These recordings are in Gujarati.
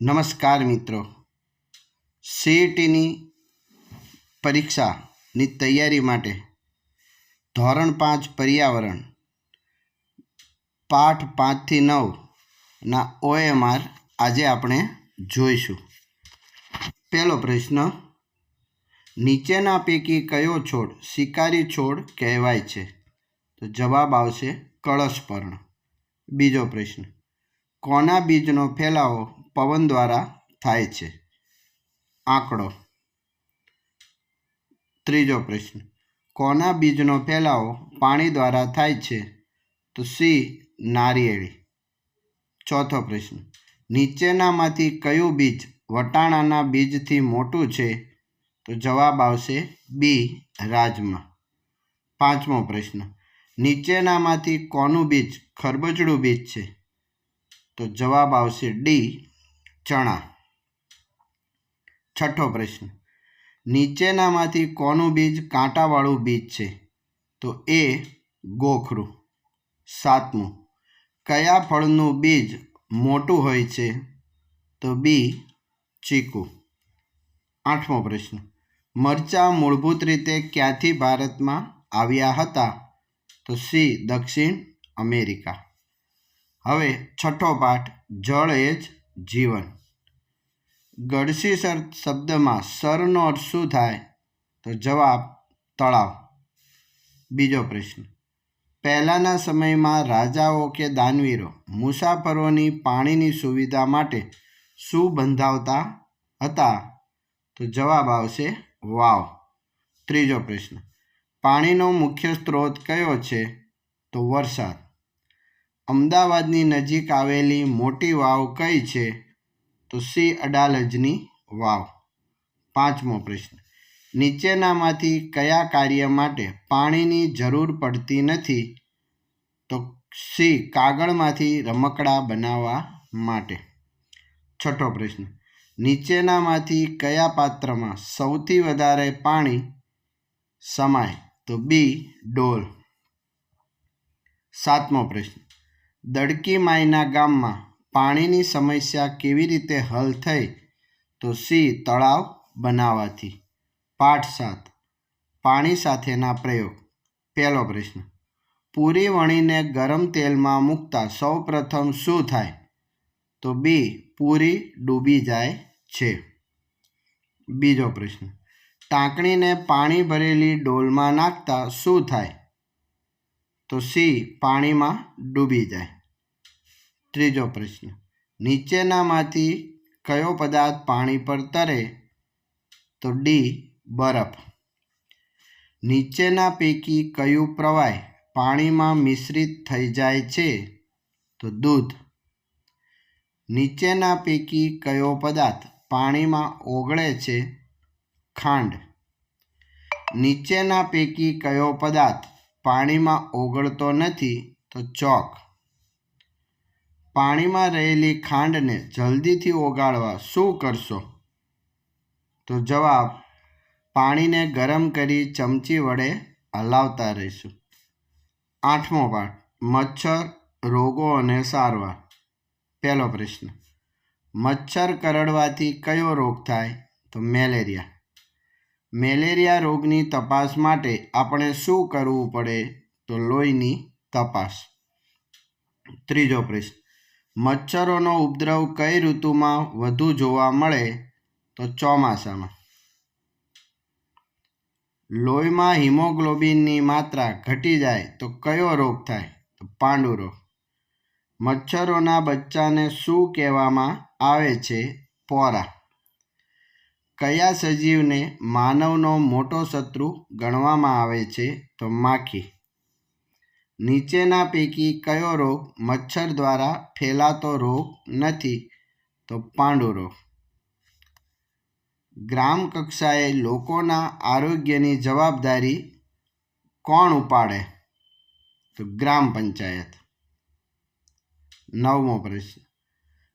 નમસ્કાર મિત્રો. સીઈટીની પરીક્ષાની તૈયારી માટે ધોરણ પાંચ પર્યાવરણ, પાઠ પાંચથી નવના ઓએમઆર આજે આપણે જોઈશું. પહેલો પ્રશ્ન, નીચેના પૈકી કયો છોડ શિકારી છોડ કહેવાય છે? તો જવાબ આવશે કળશપર્ણ. બીજો પ્રશ્ન, કોના બીજનો ફેલાવો પવન દ્વારા થાય છે. આંકડો. ત્રીજો પ્રશ્ન. કોના બીજનો ફેલાવો પાણી દ્વારા થાય છે? તો સી, નારિયેળી. ચોથો પ્રશ્ન. નીચેનામાંથી કયું બીજ વટાણાના બીજથી મોટું છે? તો જવાબ આવશે બી, રાજમા. પાંચમો પ્રશ્ન. નીચેનામાંથી કોનું બીજ ખરબચડું બીજ છે? તો જવાબ આવશે ડી ચણા. છઠ્ઠો પ્રશ્ન. નીચેનામાંથી કોનું બીજ કાંટાવાળું બીજ છે? તો એ ગોખરું. સાતમું. કયા ફળનું બીજ મોટું હોય છે? તો બી ચીકુ. આઠમો પ્રશ્ન. મરચાં મૂળભૂત રીતે ક્યાંથી ભારતમાં આવ્યા હતા? તો સી દક્ષિણ અમેરિકા. હવે છઠ્ઠો પાઠ. જળ એ જ જીવન. ગળસી સર શબ્દમાં સરનો અર્થ શું થાય? તો જવાબ, તળાવ. બીજો પ્રશ્ન, પહેલાંના સમયમાં રાજાઓ કે દાનવીરો મુસાફરોની પાણીની સુવિધા માટે શું બંધાવતા હતા? તો જવાબ આવશે, વાવ. ત્રીજો પ્રશ્ન, પાણીનો મુખ્ય સ્ત્રોત કયો છે? તો વરસાદ. અમદાવાદની નજીક આવેલી મોટી વાવ કઈ છે? તો સી અડાલજની વાવ. પાંચમો પ્રશ્ન. નીચેનામાંથી કયા કાર્ય માટે પાણીની જરૂર પડતી નથી? તો સી કાગળમાંથી રમકડા બનાવવા માટે. છઠ્ઠો પ્રશ્ન. નીચેનામાંથી કયા પાત્રમાં સૌથી વધારે પાણી સમાય? તો બી ડોલ. સાતમો પ્રશ્ન. દડકી માઈના ગામમાં પાણીની સમસ્યા કેવી રીતે હલ થઈ? તો સી, તળાવ બનાવવાથી પાઠ સાત, પાણી સાથેના પ્રયોગ. પહેલો પ્રશ્ન, પૂરી વણીને ગરમ તેલમાં મૂકતા સૌ પ્રથમ શું થાય? તો બી, પૂરી ડૂબી જાય છે. બીજો પ્રશ્ન, ટાંકણીને પાણી ભરેલી ડોલમાં નાખતા શું થાય? તો સી, પાણીમાં ડૂબી જાય. ત્રીજો પ્રશ્ન. નીચેનામાંથી કયો પદાર્થ પાણી પર તરે? તો ડી બરફ. નીચેના પૈકી કયું પ્રવાહ પાણીમાં મિશ્રિત થઈ જાય છે? તો દૂધ. નીચેના પૈકી કયો પદાર્થ પાણીમાં ઓગળે છે? ખાંડ. નીચેના પૈકી કયો પદાર્થ પાણીમાં ઓગળતો નથી? તો ચોક. પાણીમાં રહેલી ખાંડને જલ્દીથી ઓગાળવા શું કરશો? તો જવાબ, પાણીને ગરમ કરી ચમચી વડે હલાવતા રહીશું. આઠમો પાઠ, મચ્છર રોગો અને સારવાર. પહેલો પ્રશ્ન, મચ્છર કરડવાથી કયો રોગ થાય? તો મેલેરિયા. મેલેરિયા રોગની તપાસ માટે આપણે શું કરવું પડે? તો લોહીની તપાસ. ત્રીજો પ્રશ્ન મચ્છરોનો ઉપદ્રવ કઈ ઋતુમાં વધુ જોવા મળે તો ચોમાસામાં? લોહીમાં હિમોગ્લોબિનની માત્રા ઘટી જાય તો કયો રોગ થાય? તો પાંડુ રોગ. મચ્છરોના બચ્ચાને શું કહેવામાં આવે છે? પોરા. કયા સજીવને માનવનો મોટો શત્રુ ગણવામાં આવે છે? તો માખી. નીચેના પૈકી કયો રોગ મચ્છર દ્વારા ફેલાતો રોગ નથી? તો પાંડુ રોગ. ગ્રામ કક્ષાએ લોકોના આરોગ્યની જવાબદારી કોણ ઉપાડે? તો ગ્રામ પંચાયત. નવમો પ્રશ્ન.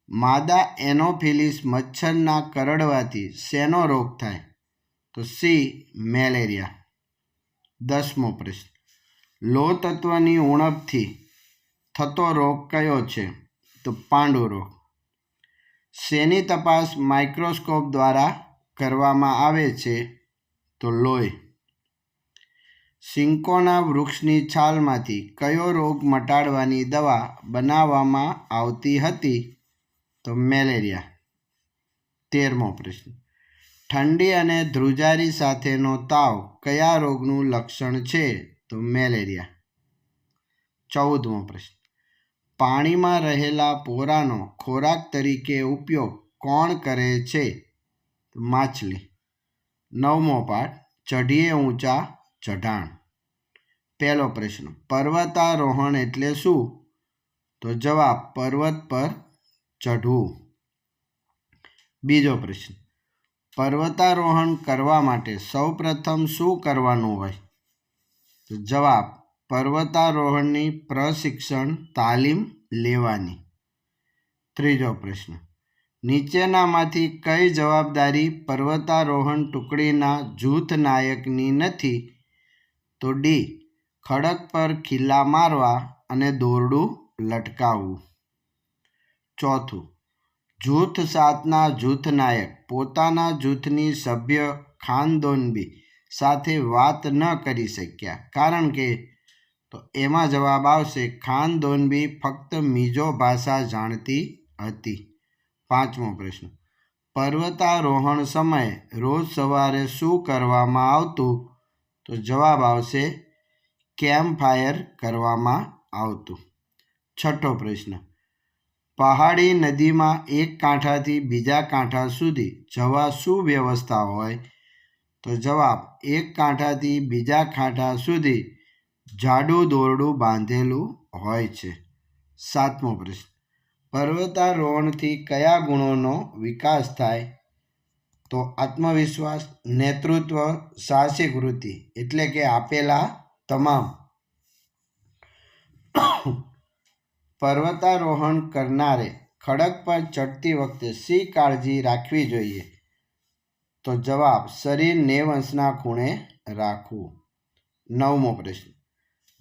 માદા એનોફિલિસ મચ્છરના કરડવાથી શેનો રોગ થાય? તો સી મેલેરિયા. દસમો પ્રશ્ન. લોહ તત્વની ઉણપથી થતો રોગ કયો છે? તો પાંડુ રોગ. શેની તપાસ માઇક્રોસ્કોપ દ્વારા કરવામાં આવે છે? તો લોહી. સિંકોના વૃક્ષની છાલમાંથી કયો રોગ મટાડવાની દવા બનાવવામાં આવતી હતી? તો મેલેરિયા. તેરમો પ્રશ્ન. ઠંડી અને ધ્રુજારી સાથેનો તાવ કયા રોગનું લક્ષણ છે? તો મેલેરિયા. ચૌદમો પ્રશ્ન. પાણીમાં રહેલા પોરાનો ખોરાક તરીકે ઉપયોગ કોણ કરે છે? માછલી. નવમો પાઠ. ચઢીએ ઊંચા ચઢાણ. પહેલો પ્રશ્ન. પર્વતારોહણ એટલે શું? તો જવાબ, પર્વત પર ચઢવું. બીજો પ્રશ્ન. પર્વતારોહણ કરવા માટે સૌપ્રથમ શું કરવાનું હોય? તો જવાબ, પર્વતારોહણની પ્રશિક્ષણ તાલીમ લેવાની. ત્રીજો પ્રશ્ન, નીચેનામાંથી કઈ જવાબદારી પર્વતારોહણ ટુકડીના જૂથ નાયકની નથી? તો ડી, ખડક પર ખીલ્લા મારવા અને દોરડું લટકાવવું. ચોથું, જૂથ સાતના જૂથ નાયક, પોતાના જૂથની સભ્ય ખાનદોનબી સાથે વાત ન કરી શક્યા. કારણ કે તો એમાં જવાબ આવશે ખાનદોનબી ફક્ત મીજો ભાષા જાણતી હતી. પાંચમો પ્રશ્ન, પર્વતારોહણ સમયે રોજ સવારે શું કરવામાં આવતું? તો જવાબ આવશે કેમ્પ ફાયર કરવામાં આવતું. છઠ્ઠો પ્રશ્ન, પહાડી નદીમાં એક કાંઠાથી બીજા કાંઠા સુધી જવા શું વ્યવસ્થા હોય? તો જવાબ, એક કાંઠાથી બીજા કાંઠા સુધી જાડું દોરડું બાંધેલું હોય છે. સાતમો પ્રશ્ન, પર્વતારોહણથી કયા ગુણોનો વિકાસ થાય? તો આત્મવિશ્વાસ, નેતૃત્વ, સાહસિક વૃત્તિ, એટલે કે આપેલા તમામ. પર્વતારોહણ કરનારે ખડક પર ચડતી વખતે સી કાળજી રાખવી જોઈએ? તો જવાબ શરીર નેવ ખૂણે રાખવું. નવમો પ્રશ્ન.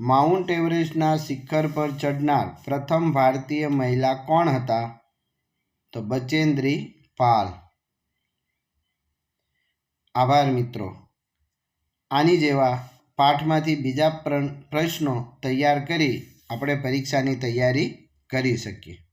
માઉન્ટ એવરેસ્ટના શિખર પર ચડનાર પ્રથમ ભારતીય મહિલા કોણ હતા? તો બચેન્દ્રી પાલ. આભાર મિત્રો. આની જેવા પાઠમાંથી બીજા પ્રશ્નો તૈયાર કરી આપણે પરીક્ષાની તૈયારી કરી શકીએ.